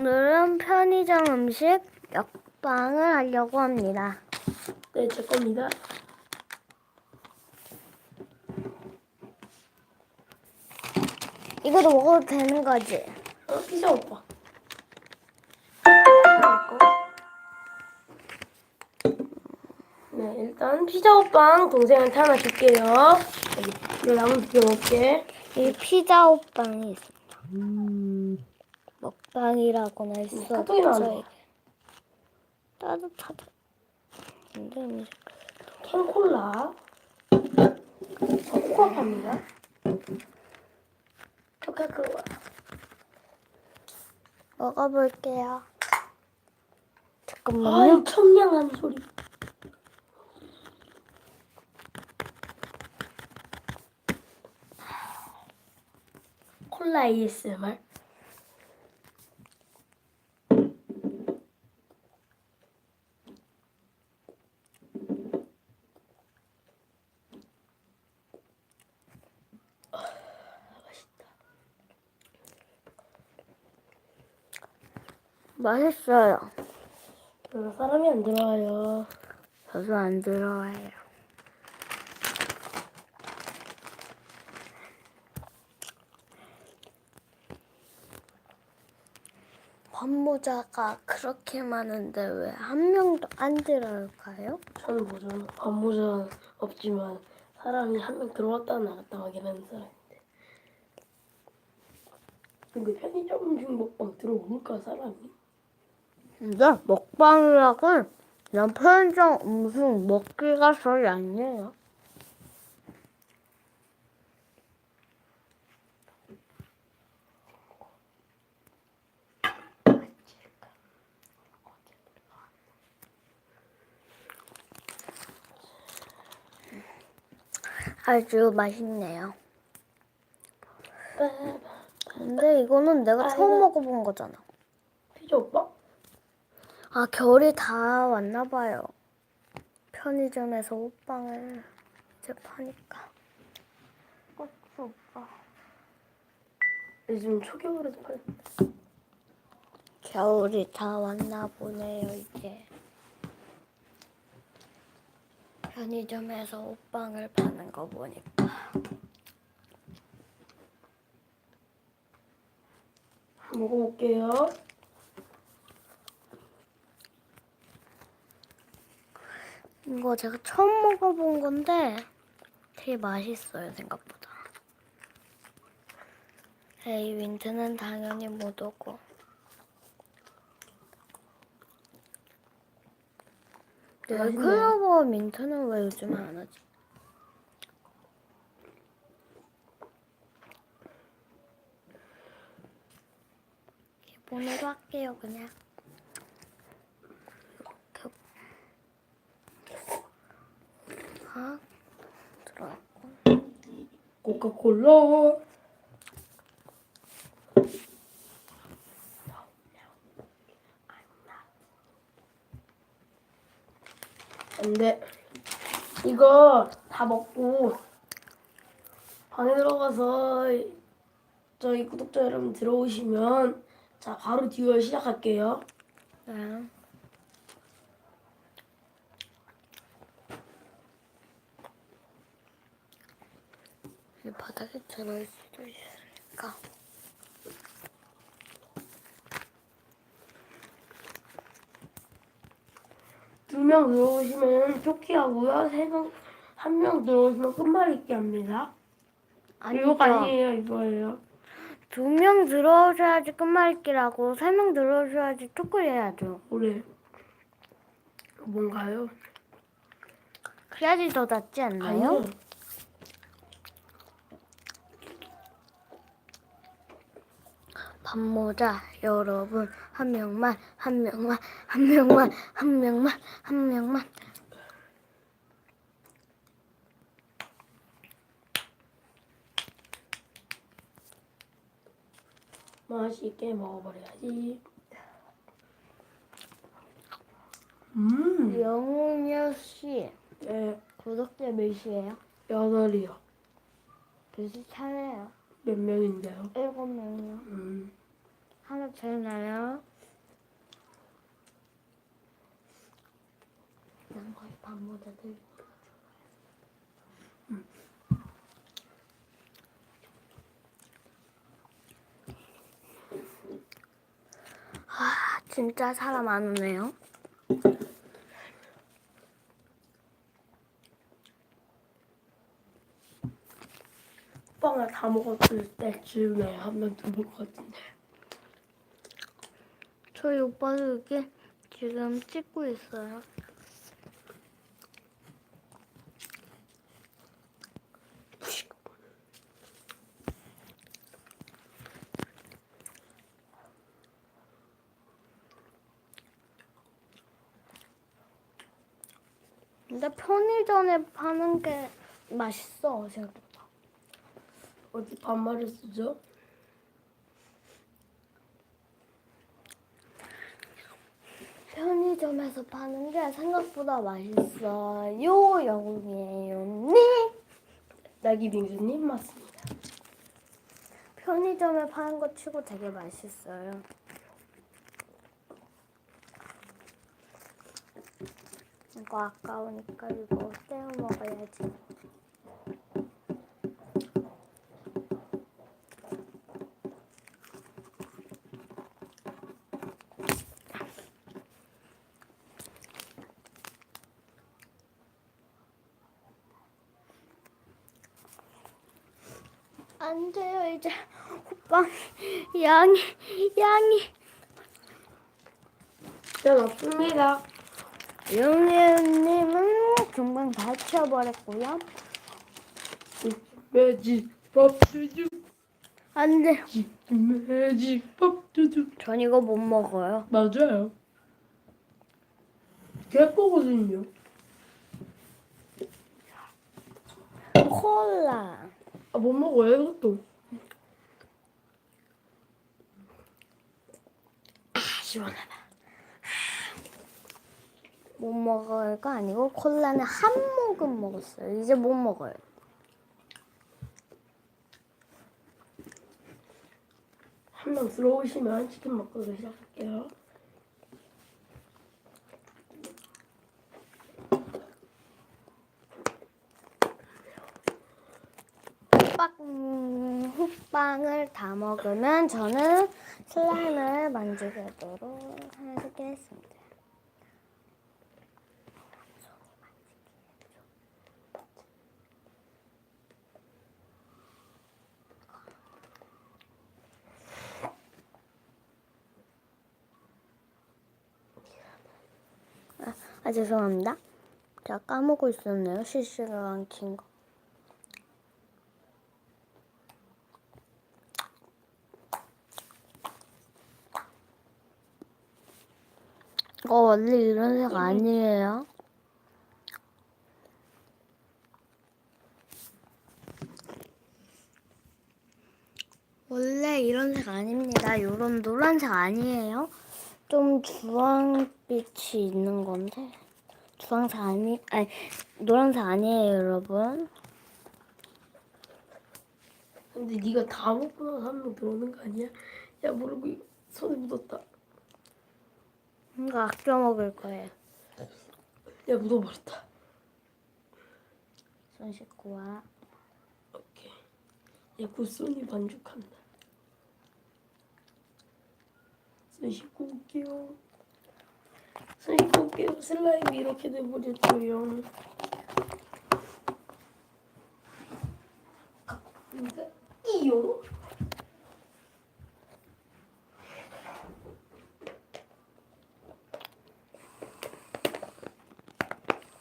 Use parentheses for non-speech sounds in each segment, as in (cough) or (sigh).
오늘은 편의점 음식 먹방을 하려고 합니다. 네, 제 겁니다. 이것도 먹어도 되는 거지? 어, 피자 오빠. 네, 일단 피자 오빵 동생한테 하나 줄게요. 여기, 이거 남은 두개 먹게. 이 피자 호빵이 있습니다. 먹방이라고는 할 수. 이게. 따뜻하다. 근데 음식 캔콜라. 저 코코아파입니다. 코카콜라. 먹어볼게요. 아이, 잠깐만요. 청량한 소리. 콜라 ASMR. 맛있어요. 별로 사람이 안 들어와요. 저도 안 들어와요. 밥모자가 그렇게 많은데 왜 한 명도 안 들어올까요? 저는 뭐죠? 밥모자 없지만 사람이 한 명 들어왔다 나갔다 하긴 하는 사람인데. 근데 편의점 먹방 들어올까 사람이? 근데 먹방이라고 그냥 편의점 음식 먹기가 소리 아니에요. 아주 맛있네요. 근데 이거는 내가 처음 먹어본 거잖아. 피자 오빠? 아, 겨울이 다 왔나 봐요. 편의점에서 호빵을 이제 파니까. 꽃 오빠. 요즘 초겨울에도 팔. 겨울이 다 왔나 보네요, 이제. 편의점에서 호빵을 파는 거 보니까. 먹어볼게요. 이거 제가 처음 먹어본 건데 되게 맛있어요, 생각보다. 에이, 윈트는 당연히 못 오고. 네, 맛있네요. 클로버 민트는 왜 요즘 안 하지? 기본으로 할게요, 그냥. 이렇게. 아, 들어갔고. 코카콜라. 안돼. 이거 다 먹고 방에 들어가서 저희 구독자 여러분 들어오시면 자 바로 듀얼 시작할게요. 네. 바닥에 들어올 수도 있으니까. 두 명 들어오시면 토끼하고요. 세 명, 한 명 들어오시면 끝말잇기 합니다. 이거 아니에요, 이거예요. 두 명 들어오셔야지 끝말잇기라고, 세 명 들어오셔야지 뚜꾸리 해야죠. 올해 뭔가요? 그래야지 더 낫지 않나요? 아니요. 밥모자 여러분 한 명만 한 명만 한 명만 한 명만 한 명만 맛있게 먹어버려야지. 음, 영웅여 씨 네, 구독자 몇이에요? 여덟이요. 비슷하네요 몇 명인데요? 일곱 명이요 음, 하나 제일 나요. 난 거의 밤보다 늘. 아, 진짜 사람 안 오네요. 빵을 다 먹었을 때쯤에 한명더볼것 같은데. 저희 오빠도 여기 지금 찍고 있어요. 근데 편의점에 파는 게 맛있어 생각보다. 어디 반말을 쓰죠? 편의점에서 파는 게 생각보다 맛있어요. 영이에요. 네. 딸기 빙수님 맞습니다. 편의점에 파는 거 치고 되게 맛있어요. 이거 아까우니까 이거 떼어 먹어야지. 이제 호빵 양이 양이 전 없습니다. 용예님은 금방 다 치워버렸고요. 매직 밥도둑 안 돼. 매직 밥도둑 전 이거 못 먹어요. 맞아요. 제 거거든요. 콜라. 아, 못 먹어요, 이것도. 시원하다. 못 먹어요가 아니고 콜라는 한 모금 먹었어요. 이제 못 먹어요. 한 명 들어오시면 치킨 먹고 시작할게요. 호빵, 호빵을 다 먹으면 저는 슬라임을 만지도록 하겠습니다. 아, 아 죄송합니다. 제가 까먹고 있었네요. 실시간 안킨 거. 이거 원래 이런 색 아니에요. 원래 이런 색 아닙니다. 이런 노란색 아니에요. 좀 주황빛이 있는 건데 주황색 아니 아니 노란색 아니에요, 여러분. 근데 네가 다 먹고 나서 한명 들어오는 거 아니야? 야, 모르고 손에 묻었다. 이거 아껴 먹을 거예요. 야, 묻어버렸다. 손 씻고 와. 오케이. 야, 굿손이 만족한다. 손 씻고 올게요. 손 씻고 올게요. 슬라임이 이렇게 돼버렸어요. 근데 이요?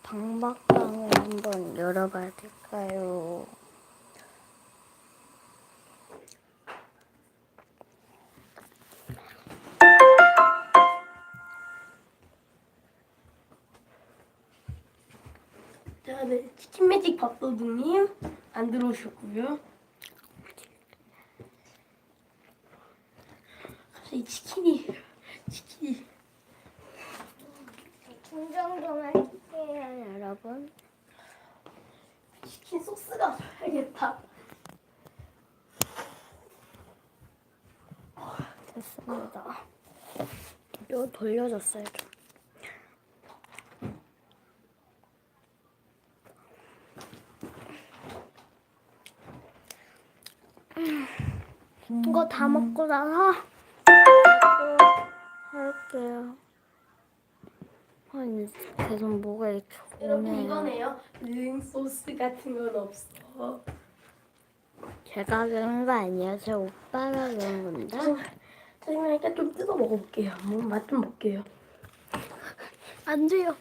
방박방을 한번 열어봐야 될까요? 자, 네. 치킨 매직 밥도둑님 안 들어오셨고요. 갑자기 치킨이 치킨이 충전 좀 할게요, 여러분. 치킨 소스가 알겠다. 됐습니다. 이거 돌려줬어요. 좀. 이거 다 먹고 나서 할게요. 아니 계속 뭐가 이렇게 여러분. 이거네요. 능 소스 같은 건 없어. 제가 그런 거 아니에요. 제 오빠가 그런 건데. 짜증나니까 좀 뜯어 먹어볼게요. 한번 맛좀 볼게요. 안 돼요.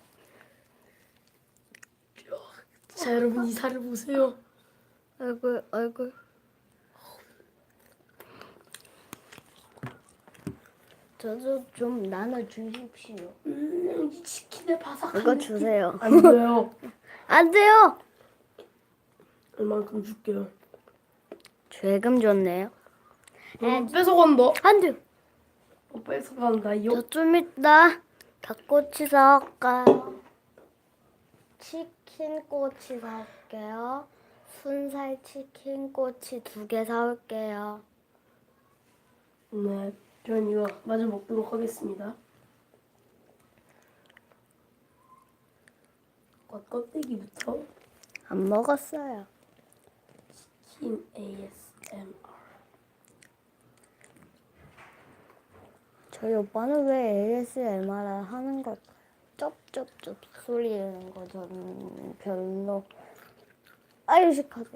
자 여러분 이 살을 보세요. 얼굴 얼굴. 저도 좀 나눠 주십시오. 음, 이 치킨의 바삭한 이거 느낌. 주세요. 안 돼요. (laughs) 안 돼요. 얼만큼 줄게요. 죄금 줬네요. 음, 뺏어간다. 안 돼 요. 어, 뺏어간다. 이저좀 이따 닭꼬치 사올까요? 치킨 꼬치 사올게요. 순살 치킨 꼬치 두 개 사올게요. 네, 전 이거 마저 먹도록 하겠습니다. 겉 껍데기부터 안 먹었어요. 킨 ASMR. 저희 오빠는 왜 ASMR 하는 걸까요? 쩝쩝쩝 소리 내는 거 저는 별로 알식하게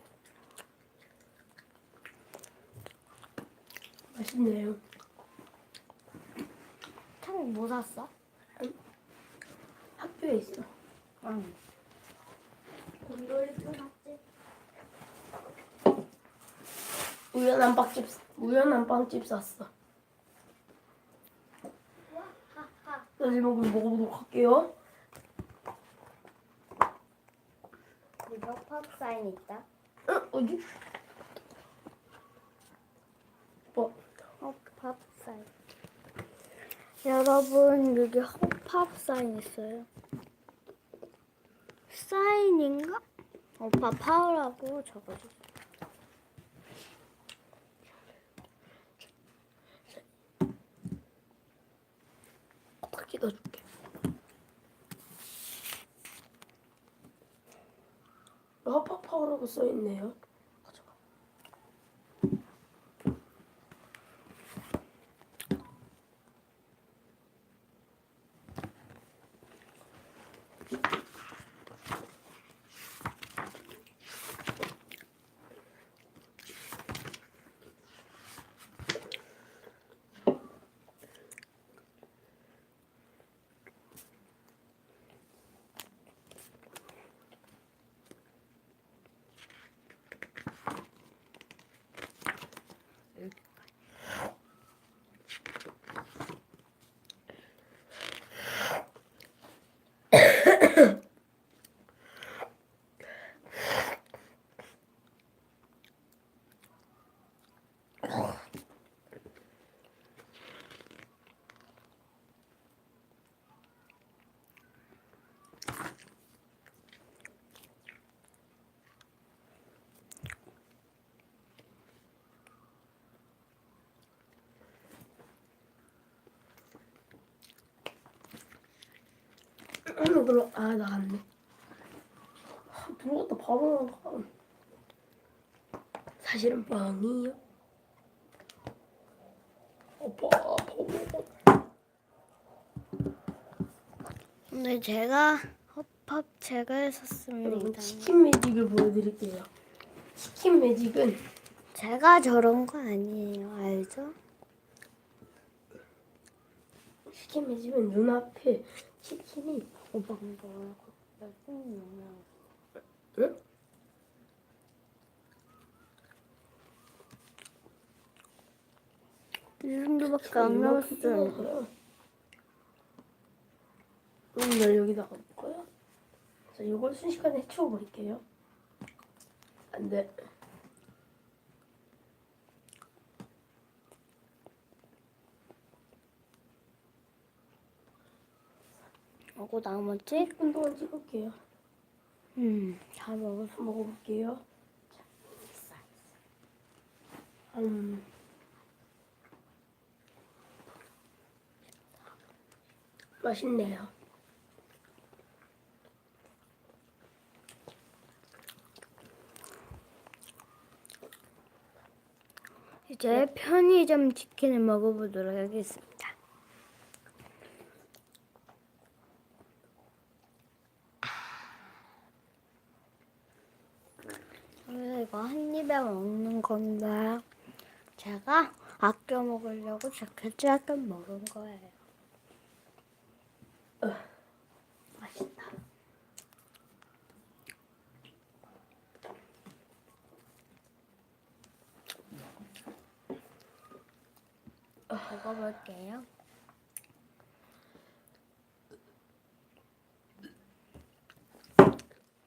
맛있네요. 참뭐 샀어? 학교에 있어. 응. 곤돌이 또 샀지? 우연한 빵집 우연한 빵집 샀어. 마지막으로 먹어보도록 할게요. 이거 팝 사인 있다. 응, 어디? 뭐? 어, 팝사인. 여러분 여기 헛팝 사인 있어요. 사인인가? 오빠 파우라고 적어줬 어. 딱 뜯어줄게. 허파파워라고 써있네요. 가져가. 아니 그럼 아 나갔네. 아, 들어갔다 바로 나가. 사실은. 오빠 바보. 근데 제가 제가 여러분 했었습니다. 치킨 매직을 보여드릴게요. 치킨 매직은 제가 저런 거 아니에요. 알죠? 치킨 매직은 눈앞에 치킨이 오빠 근데 오늘 몇분 영상 응? 이 정도밖에 안 나왔어요. 음, 오늘 여기다가 놓고요. 자, 이걸 순식간에 치워버릴게요. 안 돼. 하고 나머지 이분 동안 찍을게요. 음, 잘 먹어. 먹어볼게요. 음. 맛있네요. 이제 편의점 치킨을 먹어보도록 하겠습니다. 이거 한 입에 먹는 건데 제가 아껴 먹으려고 저렇게 조금 먹은 거예요. 맛있다. 먹어볼게요.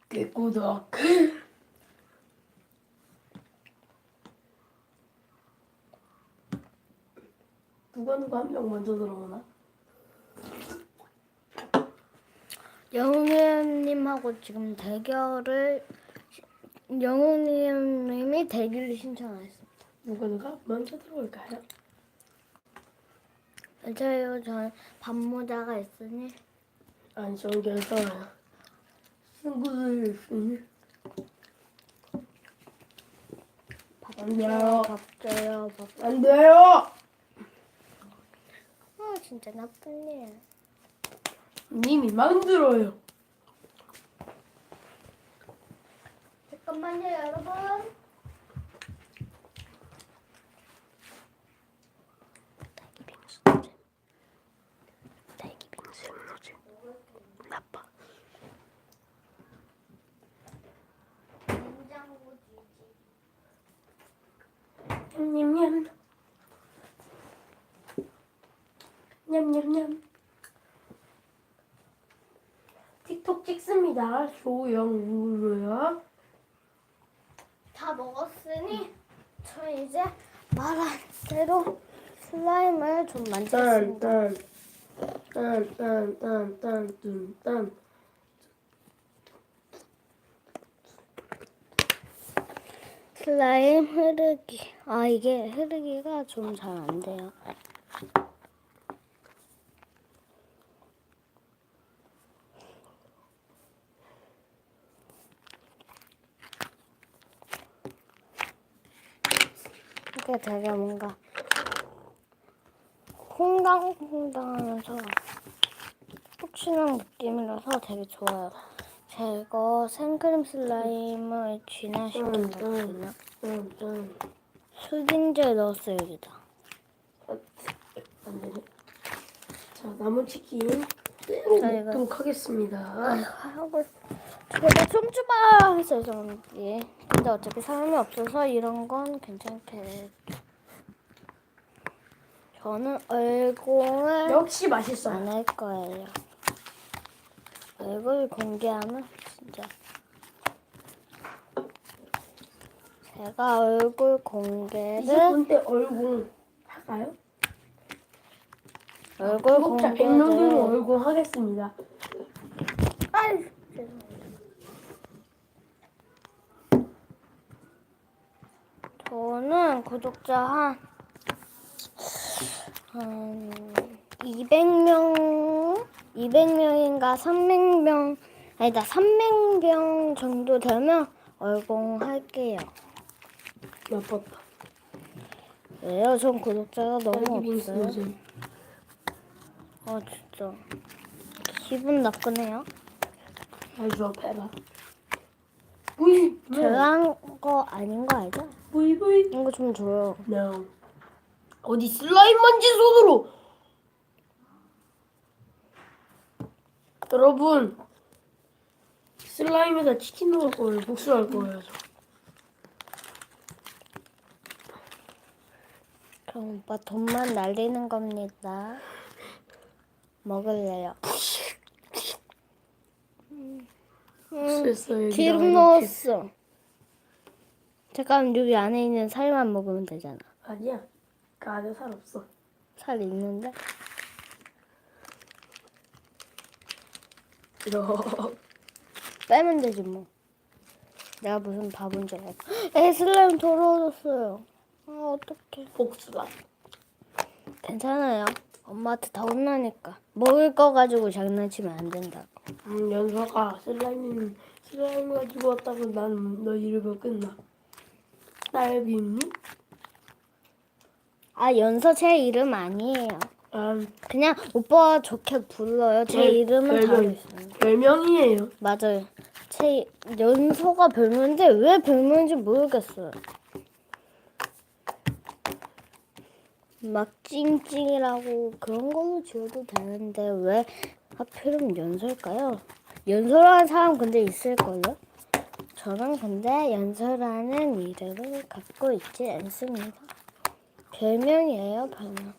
개구덕. 누가 한명 먼저 들어오나? 영웅님하고 지금 대결을 영웅님이 대결을 신청하셨습니다. 누가 누가 먼저 들어올까요? 괜찮아요. 전 밥모자가 있으니 아니 괜찮아요. 친구들 있으니 밥안 돼요. 줘요, 밥 줘요, 밥. 안 돼요. 아 진짜 나쁜 일. 님이 만들어요. 잠깐만요, 여러분. 딸기 빙수 노잼. 딸기 빙수 노잼. 나빠. 냉장고 뒤지. 냠냠 냠. 냠냠냠. 틱톡 찍습니다. 조영우로요. 다 먹었으니 저 이제 말한 대로 슬라임을 좀 만들겠습니다. 딴 딴 딴 딴 딴 딴 딴 슬라임 흐르기. 아 이게 흐르기가 좀 잘 안 돼요. 이게 되게 뭔가 콩당콩당하면서 푹신한 느낌이라서 되게 좋아요. 제가 생크림 슬라임을 진화시켰거든요. 수딩제 넣었어요 여기다. 안 되네. 자 남은 치킨 자, 이거- 먹도록 하겠습니다. 하고 제가 좀 줘봐 했어요 저기. 근데 어차피 사람이 없어서 이런 건 괜찮게. 저는 얼공을 역시 맛있어요. 안할 거예요. 얼굴 공개하면 진짜 제가 얼굴 공개를 20분 때 얼공 할까요? 얼굴 구독자 100명 되면 공개를 얼공 하겠습니다. 아이 죄송합니 저는 구독자 한, 한 200명, 200명인가 300명, 아니다 300명 정도 되면 얼공할게요. 나빴다. 왜요? 전 구독자가 너무 딸기 빙수 없어요. 요즘. 아 진짜 기분 나쁘네요. 빼라. 부이, 제가 한 거 아닌 거 알죠? 부이, 부이. 이거 좀 줘요. No. 어디 슬라임 만진 손으로. 여러분, 슬라임에다 치킨 넣을 거예요. 복수할 거예요. 저. 그럼 오빠 돈만 날리는 겁니다. 먹을래요. 됐어, 여기다가 기름 이렇게. 넣었어. 잠깐 여기 안에 있는 살만 먹으면 되잖아. 아니야. 그 안에 살 없어. 살 있는데? 이렇게. 빼면 되지 뭐. 내가 무슨 바본 줄 알고. 에 슬라임 더러워졌어요. 아 어떡해. 복수다. 괜찮아요. 엄마한테 다 혼나니까 먹을 거 가지고 장난치면 안 된다고. 음, 연서가 슬라임 슬라임 가지고 왔다고 난 너 이름을 끝나. 딸비니? 아 연서 제 이름 아니에요. 아, 그냥 오빠가 좋게 불러요. 제 별- 이름은 다르 별명. 있어요. 별명이에요. 맞아요. 제 연서가 별명인데 왜 별명인지 모르겠어요. 막 찡찡이라고 그런 걸로 지어도 되는데 왜 하필이면 연설까요? 연설하는 사람 근데 있을걸요? 저는 근데 연설하는 이름을 갖고 있지 않습니다. 별명이에요, 별명.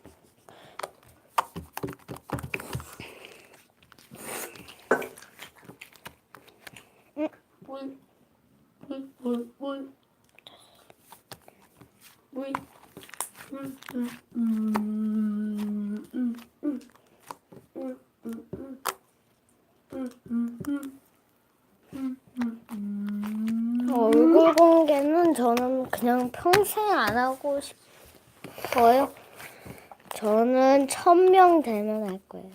싶어요. 저는 천 명 되면 할 거예요.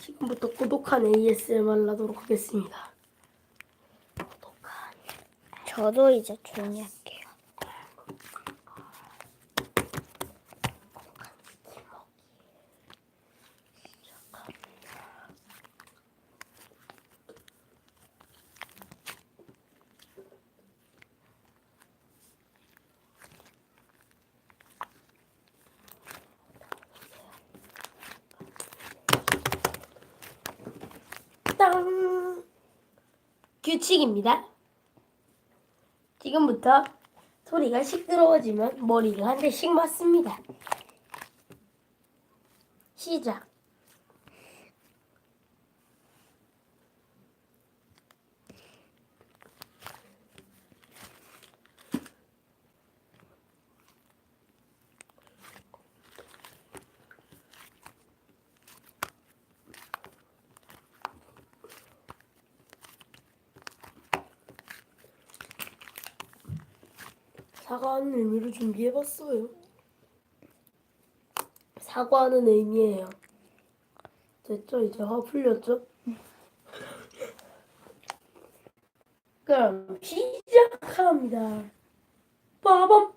지금부터 고독한 ASMR 하도록 하겠습니다. 고독한 저도 이제 조용히 할게요. 규칙입니다. 지금부터 소리가 시끄러워지면 머리를 한 대씩 맞습니다. 시작. 사과하는 의미로 준비해봤어요. 사과하는 의미예요. 됐죠? 이제 화 풀렸죠? 그럼 시작합니다. 빠밤!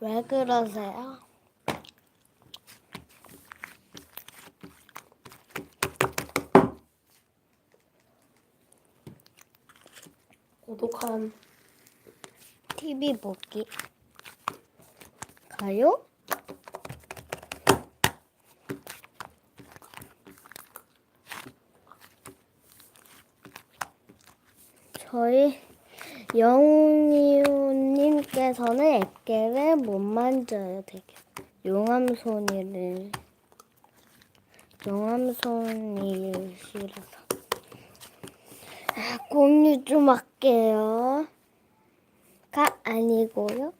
왜 그러세요? 고독한 TV 보기. 가요? 저희 영이우님께서는 앱게를 못 만져요, 되게. 용암손이를. 용암손이 싫어서. 아, 공유 좀 할게요. 가 아니고요.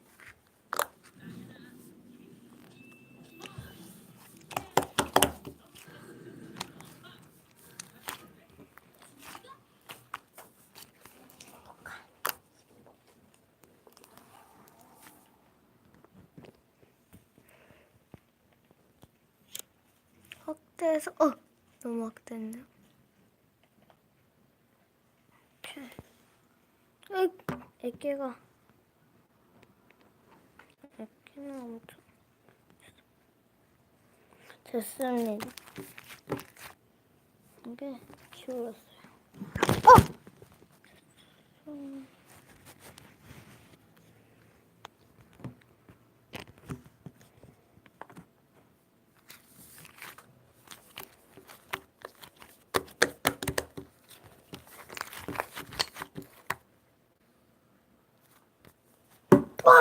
확대해서 어 너무 확대했네요. 애, 애기가 애기 음, 엄청 됐습니다. 이게 기울었어요. 음. 빵!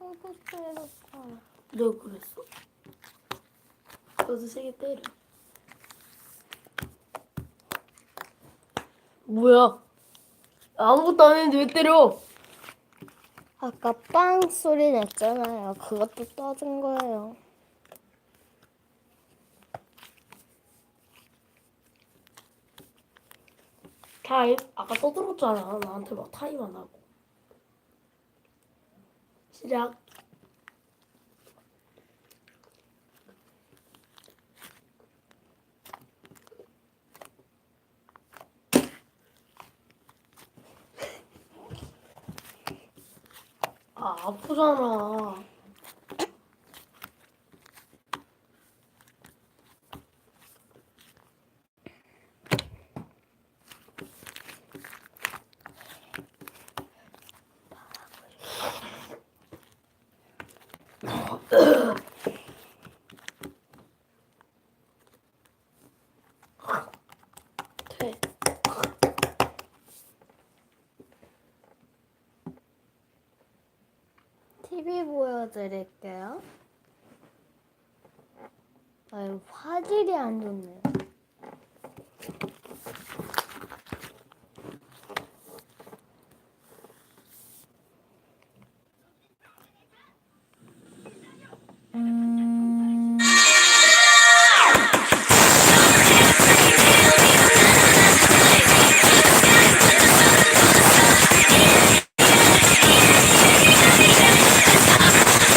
아이고 때렸어. 너 그랬어? 너도 세게 때려. 뭐야? 아무것도 안 했는데 왜 때려? 아까 빵 소리 냈잖아요. 그것도 떠준 거예요. 타임? 아까 떠들었잖아. 나한테 막 타임 안 하고. 시작. 아, 아프잖아.